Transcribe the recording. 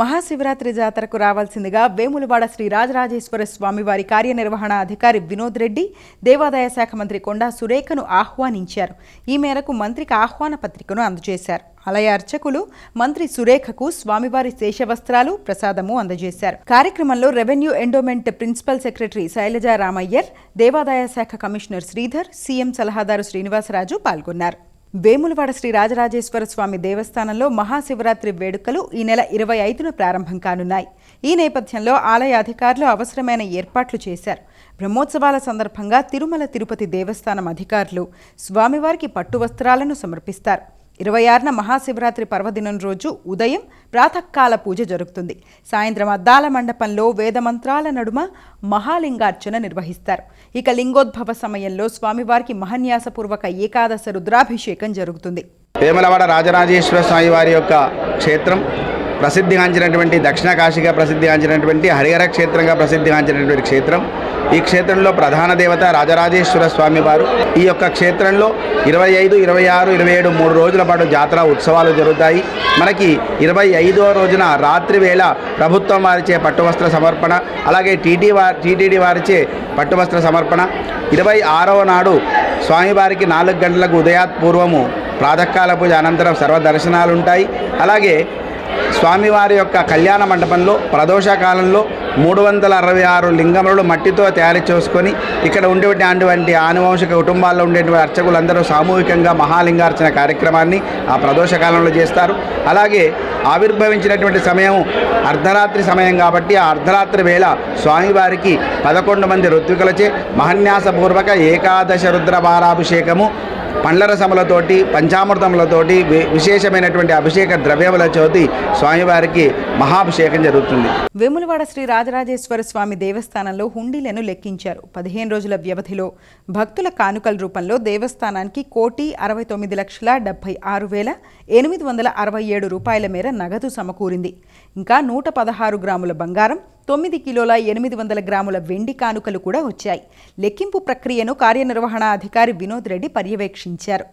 మహాశివరాత్రి జాతరకు రావాల్సిందిగా వేములవాడ శ్రీ రాజరాజేశ్వర స్వామివారి కార్యనిర్వహణ అధికారి వినోద్ రెడ్డి దేవాదాయ శాఖ మంత్రి కొండా సురేఖను ఆహ్వానించారు. ఈ మేరకు మంత్రికి ఆహ్వాన పత్రికను అందజేశారు. ఆలయ అర్చకులు మంత్రి సురేఖకు స్వామివారి శేషవస్త్రాలు ప్రసాదము అందజేశారు. కార్యక్రమంలో revenue endowment principal secretary Shailaja Ramaiyer దేవాదాయ శాఖ కమిషనర్ శ్రీధర్ సీఎం సలహాదారు శ్రీనివాసరాజు పాల్గొన్నారు. వేములవాడ శ్రీ రాజరాజేశ్వర స్వామి దేవస్థానంలో మహాశివరాత్రి వేడుకలు ఈ నెల ఇరవై ఐదున ప్రారంభం కానున్నాయి. ఈ నేపథ్యంలో ఆలయ అధికారులు అవసరమైన ఏర్పాట్లు చేశారు. బ్రహ్మోత్సవాల సందర్భంగా తిరుమల తిరుపతి దేవస్థానం అధికారులు స్వామివారికి పట్టు వస్త్రాలను సమర్పిస్తారు. ఇరవై ఆరున మహాశివరాత్రి పర్వదినం రోజు ఉదయం ప్రాతకాల పూజ జరుగుతుంది. సాయంత్రం అద్దాల మండపంలో వేదమంత్రాల నడుమ మహాలింగార్చన నిర్వహిస్తారు. ఇక లింగోద్భవ సమయంలో స్వామివారికి మహన్యాసపూర్వక ఏకాదశ రుద్రాభిషేకం జరుగుతుంది. వేమలవాడ రాజరాజేశ్వర స్వామి వారి యొక్క క్షేత్రం ప్రసిద్ధిగాంచినటువంటి దక్షిణ కాశీగా ప్రసిద్ధిగాంచినటువంటి హరిహర క్షేత్రంగా ప్రసిద్ధిగాంచినటువంటి క్షేత్రం. ఈ క్షేత్రంలో ప్రధాన దేవత రాజరాజేశ్వర స్వామి వారు. ఈ యొక్క క్షేత్రంలో ఇరవై ఐదు ఇరవై ఆరు ఇరవై ఏడు మూడు రోజుల పాటు జాతర ఉత్సవాలు జరుగుతాయి. మనకి ఇరవై ఐదవ రోజున రాత్రి వేళ ప్రభుత్వం వారిచే పట్టువస్త్ర సమర్పణ అలాగే టీటీ వారి టీటీడీ వారిచే పట్టువస్త్ర సమర్పణ. ఇరవై ఆరవ నాడు స్వామివారికి నాలుగు గంటలకు ఉదయాత్ పూర్వము ప్రాతకాల పూజ అనంతరం సర్వదర్శనాలు ఉంటాయి అలాగే స్వామివారి యొక్క కళ్యాణ మండపంలో ప్రదోష కాలంలో మూడు వందల అరవై ఆరు లింగములు మట్టితో తయారు చేసుకొని ఇక్కడ ఉండేటువంటి ఆనువంశిక కుటుంబాల్లో ఉండేటువంటి అర్చకులందరూ సామూహికంగా మహాలింగార్చన కార్యక్రమాన్ని ఆ ప్రదోష కాలంలో చేస్తారు. అలాగే ఆవిర్భవించినటువంటి సమయం అర్ధరాత్రి సమయం కాబట్టి ఆ అర్ధరాత్రి వేళ స్వామివారికి పదకొండు మంది ఋత్వికులచే మహన్యాసపూర్వక ఏకాదశ రుద్రభారాభిషేకము పండ్ల రసములతోటి పంచామృతములతోటి వి- విశేషమైనటువంటి అభిషేక ద్రవ్యములతోటి స్వామివారికి మహాభిషేకం జరుగుతుంది. వేములవాడ శ్రీ రాజరాజేశ్వర స్వామి దేవస్థానంలో హుండీలను లెక్కించారు. పదిహేను రోజుల వ్యవధిలో భక్తుల కానుకల రూపంలో దేవస్థానానికి కోటి అరవై తొమ్మిది లక్షల డెబ్బై ఆరు వేల ఎనిమిది వందల అరవై ఏడు రూపాయల మేర నగదు సమకూరింది. ఇంకా నూట పదహారు గ్రాముల బంగారం తొమ్మిది కిలోల ఎనిమిది వందల గ్రాముల వెండి కానుకలు కూడా వచ్చాయి. లెక్కింపు ప్రక్రియను కార్యనిర్వహణ అధికారి వినోద్ రెడ్డి పర్యవేక్షించారు.